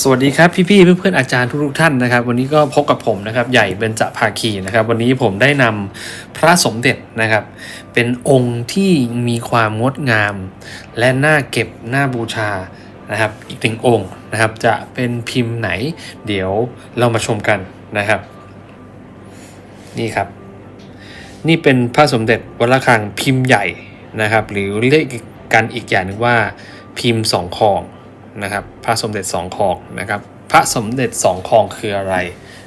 สวัสดีครับพี่ๆเพื่อนๆอาจารย์ทุกๆท่านนะครับ วันนี้ก็พบกับผมนะครับใหญ่เบญจภาคีนะครับ วันนี้ผมได้นำพระสมเด็จนะครับ เป็นองค์ที่มีความงดงาม และน่าเก็บน่าบูชานะครับ อีกหนึ่งองค์นะครับ จะเป็นพิมพ์ไหน เดี๋ยวเรามาชมกันนะครับ นี่ครับ นี่เป็นพระสมเด็จวัดระฆังพิมพ์ใหญ่นะครับ หรือเรียกกันอีกอย่างนึงว่าพิมพ์สองคอง นะครับพระสมเด็จสองคองนะครับพระสมเด็จสองคองคืออะไร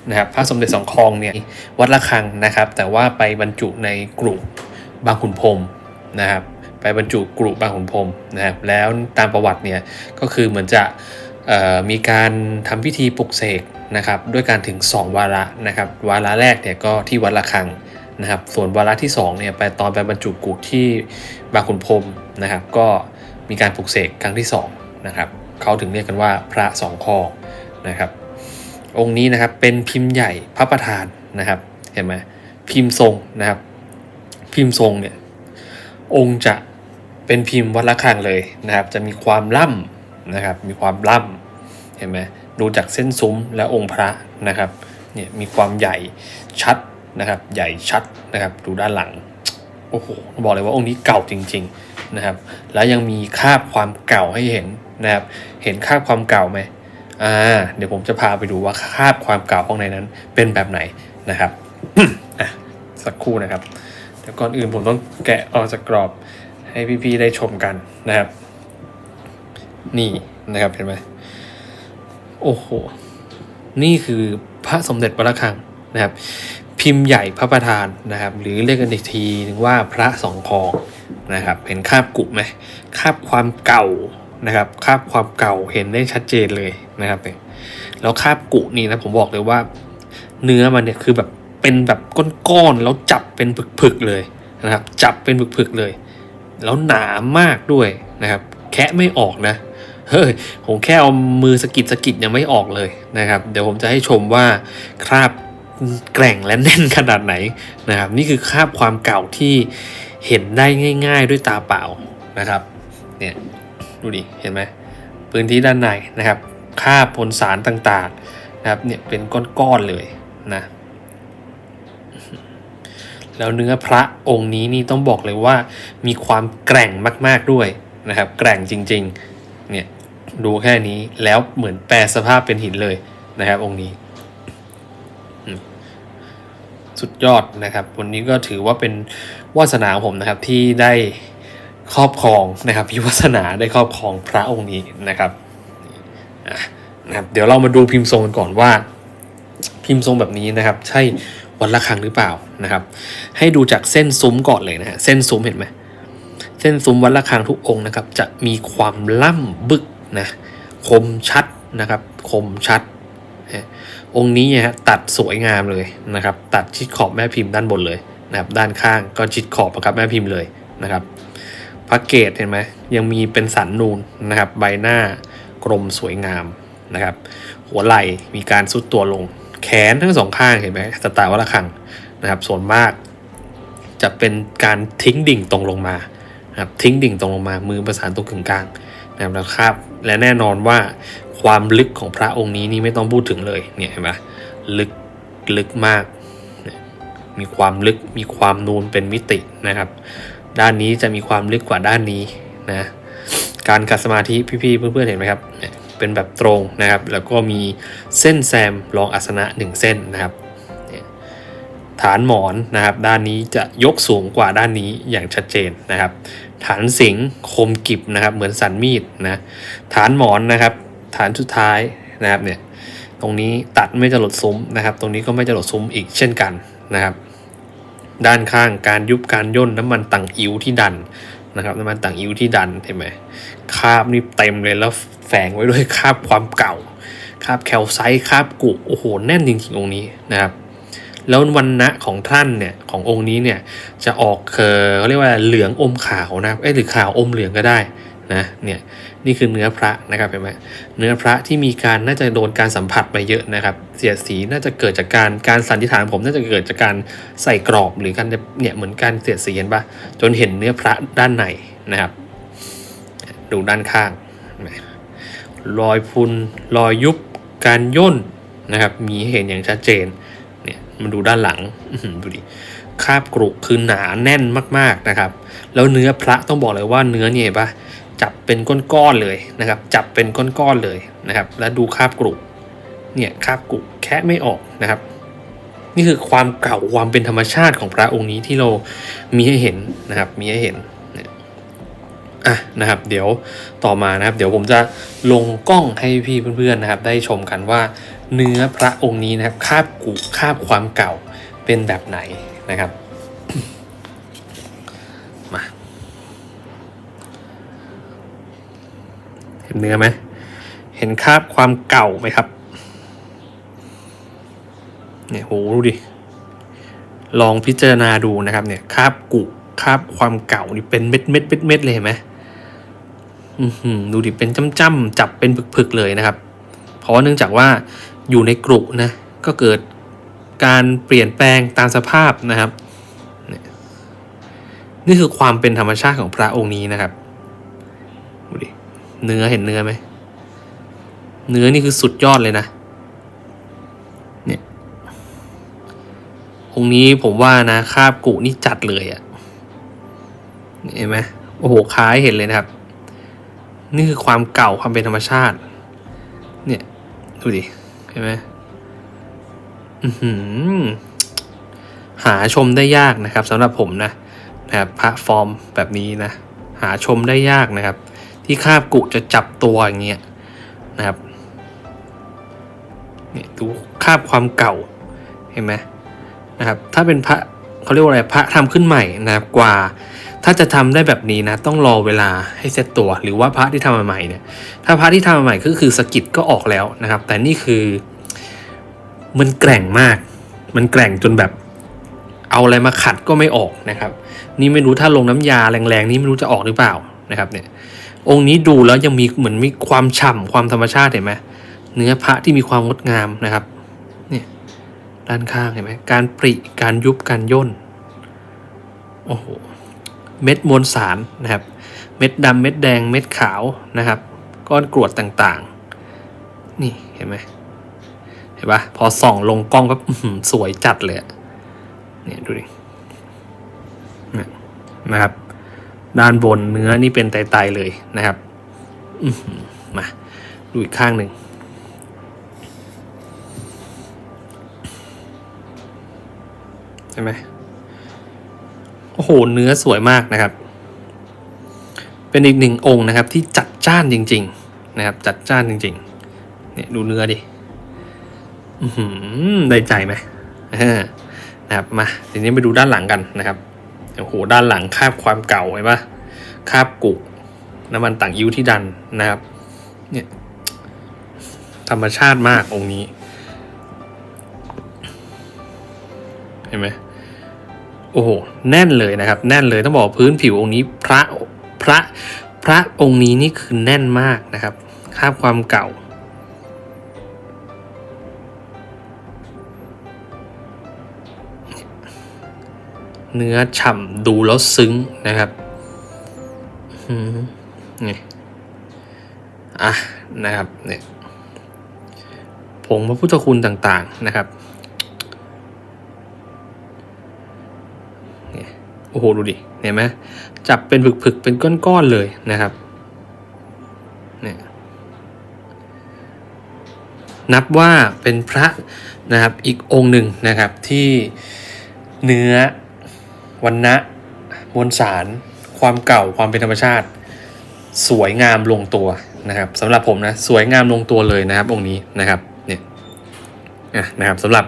นะครับพระสมเด็จสองคองเนี่ยวัดระฆังนะครับ แต่ว่าไปบรรจุในกลุ่มบางขุนพรมนะครับไปบรรจุกลุ่มบางขุนพรมนะครับแล้วตามประวัติเนี่ยก็คือเหมือนจะมีการทำพิธีปลุกเสกนะครับด้วยการถึง 2 วาระนะครับวาระแรกเนี่ยก็ที่วัดระฆังนะครับส่วนวาระที่2เนี่ยไปตอนไปบรรจุกุที่บางขุนพรมนะครับก็มีการปลุกเสกครั้งที่2นะครับ เขาถึงเรียกกันว่าพระสองคอนะครับ องค์นี้นะครับเป็นพิมพ์ใหญ่พระประธานนะครับเห็นไหมพิมพ์ทรงนะครับ พิมพ์ทรงเนี่ยองค์จะเป็นพิมพ์วัดระฆังเลยนะครับ จะมีความล่ำนะครับ มีความล่ำเห็นไหมดูจากเส้นซุ้มและองค์พระนะครับเนี่ยมีความใหญ่ชัดนะครับ ใหญ่ชัดนะครับ ดูด้านหลังโอ้โหบอกเลยว่าองค์นี้เก่าจริง ๆนะครับ แล้วยังมีคาบความเก่าให้เห็น นะครับ เห็นคาบความเก่าไหมอ่า เดี๋ยวผมจะพาไปดูว่าคาบความเก่าข้างในนั้นเป็นแบบไหนนะครับอะสักครู่นะครับ แต่ก่อนอื่นผมต้องแกะออกจากกรอบให้พี่ๆได้ชมกันนะครับ นี่นะครับเห็นไหมโอ้โห นี่คือพระสมเด็จวัดระฆังนะครับ พิมพ์ใหญ่พระประธานนะครับ หรือเรียกกันอีกทีนึงว่าพระสองคองนะครับ เห็นคาบกุไหมคาบความเก่า นะครับคราบความเก่าเห็นได้ชัดเจนเลยนะครับเนี่ยแล้วคราบกุนี่นะผมบอกเลยว่า เนื้อมันเนี่ยคือแบบเป็นแบบก้อนๆแล้วจับเป็นผึกๆเลยนะครับ จับเป็นผึกๆเลย แล้วหนามากด้วยนะครับ แคะไม่ออกนะเฮ้ยผมแค่เอามือสกิดสกิดยังไม่ออกเลยนะครับ เดี๋ยวผมจะให้ชมว่าคราบแกร่งและแน่นขนาดไหนนะครับ นี่คือคราบความเก่าที่เห็นได้ง่าย ๆ ด้วยตาเปล่านะครับ เนี่ย ดูดิ เห็นไหมพื้นที่ด้านในนะครับคราบพลสารต่างๆนะครับเนี่ยเป็นก้อนๆเลยนะแล้วเนื้อพระองค์นี้นี่ต้องบอกเลยว่ามีความแกร่งมากๆด้วยนะครับแกร่งจริงๆเนี่ยดูแค่นี้แล้วเหมือนแปลสภาพเป็นหินเลยนะครับ องค์นี้ สุดยอดนะครับ วันนี้ก็ถือว่าเป็นวาสนาของผมนะครับที่ได้ ครอบครองนะครับพิวาสนาได้ครอบครองพระองค์นี้นะครับนะครับ เดี๋ยวเรามาดูพิมพ์ทรงกันก่อนว่า พิมพ์ทรงแบบนี้นะครับ ใช่วัดระฆังหรือเปล่านะครับ ให้ดูจากเส้นซุ้มก่อนเลยนะฮะเส้นซุ้มเห็นไหมเส้นซุ้มวัดระฆังทุกองค์นะครับ จะมีความล่ำบึกนะคมชัดนะครับ คมชัดนะองค์นี้เนี่ยฮะตัดสวยงามเลยนะครับ ตัดชิดขอบแม่พิมพ์ด้านบนเลยนะครับ ด้านข้างก็ชิดขอบกับแม่พิมพ์เลยนะครับ พระเกตเห็นไหมยังมีเป็นสันนูนนะครับ ใบหน้ากลมสวยงามนะครับ หัวไหล่มีการสุดตัวลง แขนทั้งสองข้างเห็นไหมสไตล์วัดระฆังนะครับ ส่วนมากจะเป็นการทิ้งดิ่งตรงลงมาครับทิ้งดิ่งตรงลงมา มือประสานตรงกึ่งกลางนะครับแล้วครับ และแน่นอนว่าความลึกของพระองค์นี้นี่ไม่ต้องพูดถึงเลยเนี่ยเห็นไหมลึกลึกมาก มีความลึกมีความนูนเป็นมิตินะครับ ด้านนี้จะมีความลึกกว่าด้านนี้นะการกัดสมาธิพี่ๆเพื่อนๆเห็นไหมครับเป็นแบบตรงนะครับ แล้วก็มีเส้นแซมรองอาสนะหนึ่งเส้นนะครับฐานหมอนนะครับ ด้านนี้จะยกสูงกว่าด้านนี้อย่างชัดเจนนะครับ ฐานสิงคมกิบนะครับ เหมือนสันมีดนะฐานหมอนนะครับ ฐานสุดท้ายนะครับเนี่ยตรงนี้ตัดไม่จะหลดซุ้มนะครับ ตรงนี้ก็ไม่จะหลดซุ้มอีกเช่นกันนะครับ ด้านข้างการยุบการย่นน้ำมันต่างอิ๋วที่ดันนะครับน้ำมันต่างอิ๋วที่ดันเห็นไหมคาบนี่เต็มเลยแล้วแฝงไว้ด้วยคาบความเก่าคาบแคลไซต์คาบกุโอ้โหแน่นจริงๆองค์นี้นะครับแล้ววันณะของท่านเนี่ยขององค์นี้เนี่ยจะออกเออเขาเรียกว่าเหลืองอมขาวนะครับเอ้หรือขาวอมเหลืองก็ได้ นะเนี่ยนี่คือเนื้อพระนะครับเห็นไหมเนื้อพระที่มีการน่าจะโดนการสัมผัสมาเยอะนะครับ เสียดสีน่าจะเกิดจากการการสันนิษฐานผมน่าจะเกิดจากการใส่กรอบหรือการเนี่ยเหมือนการเสียดสีเห็นปะจนเห็นเนื้อพระด้านในนะครับ ดูด้านข้างรอยพุนรอยยุบการย่นนะครับ มีเห็นอย่างชัดเจนเนี่ยมันดูด้านหลังดูดิคาบกรุคือหนาแน่นมากๆนะครับ แล้วเนื้อพระต้องบอกเลยว่าเนื้อเนี่ยเห็นปะ จับเป็นก้อนๆเลยนะครับ จับเป็นก้อนๆเลยนะครับ แล้วดูคาบกรุเนี่ยคาบกรุแค่ไม่ออกนะครับ นี่คือความเก่าความเป็นธรรมชาติของพระองค์นี้ที่เรามีให้เห็นนะครับ มีให้เห็นเนี่ยอะนะครับ เดี๋ยวต่อมานะครับ เดี๋ยวผมจะลงกล้องให้พี่เพื่อนๆนะครับ ได้ชมกันว่าเนื้อพระองค์นี้นะครับคาบกุคาบความเก่าเป็นแบบไหนนะครับ มา เห็นเนื้อไหมเห็นคาบความเก่าไหมครับเนี่ยโหดูดิลองพิจารณาดูนะครับเนี่ยคาบกุคาบความเก่านี่เป็นเม็ดเม็ดเม็ดเม็ดเลยเห็นไหมอือหือดูดิเป็นจ้ำๆจับเป็นผึกๆเลยนะครับ เพราะว่าเนื่องจากว่าอยู่ในกรุนะก็เกิดการเปลี่ยนแปลงตามสภาพนะครับเนี่ยนี่คือความเป็นธรรมชาติของพระองค์นี้นะครับ เนื้อเห็นเนื้อไหม เนื้อนี่คือสุดยอดเลยนะ เนี่ยองนี้ผมว่านะคาบกุนี่จัดเลยอะ่ะเห็นไหมโอ้โหคล้ายเห็นเลยนะครับ นี่คือความเก่าความเป็นธรรมชาติ เนี่ย ดูดิ เห็นไหมอือหือหาชมได้ยากนะครับสำหรับผมนะนะครับพระฟอร์มแบบนี้นะ หาชมได้ยากนะครับ ที่คาบกุจะจับตัวอย่างเงี้ยนะครับเนี่ยดูคาบความเก่าเห็นไหมนะครับถ้าเป็นพระเขาเรียกว่าอะไรพระทำขึ้นใหม่นะครับกว่า ถ้าจะทำได้แบบนี้นะต้องรอเวลาให้เซตตัว หรือว่าพระที่ทำมาใหม่เนี่ยถ้าพระที่ทำมาใหม่ก็คือสกิดก็ออกแล้วนะครับ แต่นี่คือมันแกร่งมาก มันแกร่งจนแบบเอาอะไรมาขัดก็ไม่ออกนะครับ นี่ไม่รู้ถ้าลงน้ำยาแรงๆ นี่ไม่รู้จะออกหรือเปล่านะครับเนี่ย องค์นี้ดูแล้วยังมีเหมือนมีความฉ่ำความธรรมชาติเห็นไหมเนื้อพระที่มีความงดงามนะครับเนี่ยด้านข้างเห็นไหมการปริการยุบการย่นโอ้โหเม็ดมวลสารนะครับ เม็ดดำเม็ดแดงเม็ดขาวนะครับก้อนกรวดต่างๆ นี่เห็นไหมเห็นปะพอส่องลงกล้องก็สวยจัดเลยเนี่ยดูดินะครับ ด้านบนเนื้อนี่เป็นไตๆเลยนะครับมาดูอีกข้างหนึ่งใช่ไหมโอ้โหเนื้อสวยมากนะครับ เป็นอีกหนึ่งองค์นะครับ ที่จัดจ้านจริง ๆ นะครับ จัดจ้านจริง ๆ เนี่ยดูเนื้อดิอือหือได้ใจไหมนะครับมาทีนี้ไปดูด้านหลังกันนะครับ โอ้โหด้านหลังคาบความเก่าเห็นปะคาบกุน้ำมันต่างยิ้วที่ดันนะครับ เนี่ย ธรรมชาติมากองค์นี้ เห็นไหมโอ้โหแน่นเลยนะครับ แน่นเลยต้องบอกพื้นผิวองค์นี้พระพระพระองค์นี้นี่คือแน่นมากนะครับคาบความเก่า เนื้อฉ่ำดูแล้วซึ้งนะครับอืมนี่อะนะครับเนี่ยผงพระพุทธคุณต่างๆนะครับเนี่ยโอ้โห ดูดิ เห็นไหมจับเป็นผึกๆ เป็นก้อน ๆ เลยนะครับเนี่ยนับว่าเป็นพระนะครับอีกองค์หนึ่งนะครับที่เนื้อ วันนะมวลสาร ความเก่าความเป็นธรรมชาติ สวยงามลงตัวนะครับสำหรับผมนะสวยงามลงตัวเลยนะครับ องค์นี้นะครับเนี่ยนะครับสำหรับ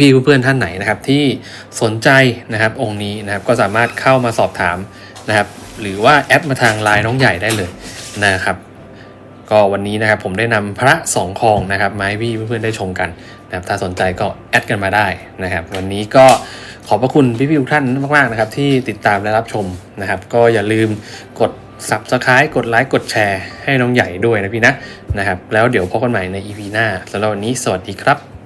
พี่ๆเพื่อนๆท่านไหนนะครับ ที่สนใจนะครับองค์นี้นะครับก็สามารถเข้ามาสอบถามนะครับ หรือว่าแอดมาทางไลน์น้องใหญ่ได้เลยนะครับ ก็วันนี้นะครับผมได้นำพระสองคองนะครับมาให้พี่เพื่อนๆได้ชมกันนะครับถ้าสนใจก็แอดกันมาได้นะครับ วันนี้ก็ ขอบพระคุณพี่ๆทุกท่านมากๆนะครับที่ติดตามและรับชมนะครับ ก็อย่าลืมกด subscribe กดไลค์กดแชร์ให้น้องใหญ่ด้วยนะพี่นะนะครับ แล้วเดี๋ยวพบกันใหม่ใน EP หน้าสำหรับวันนี้สวัสดีครับ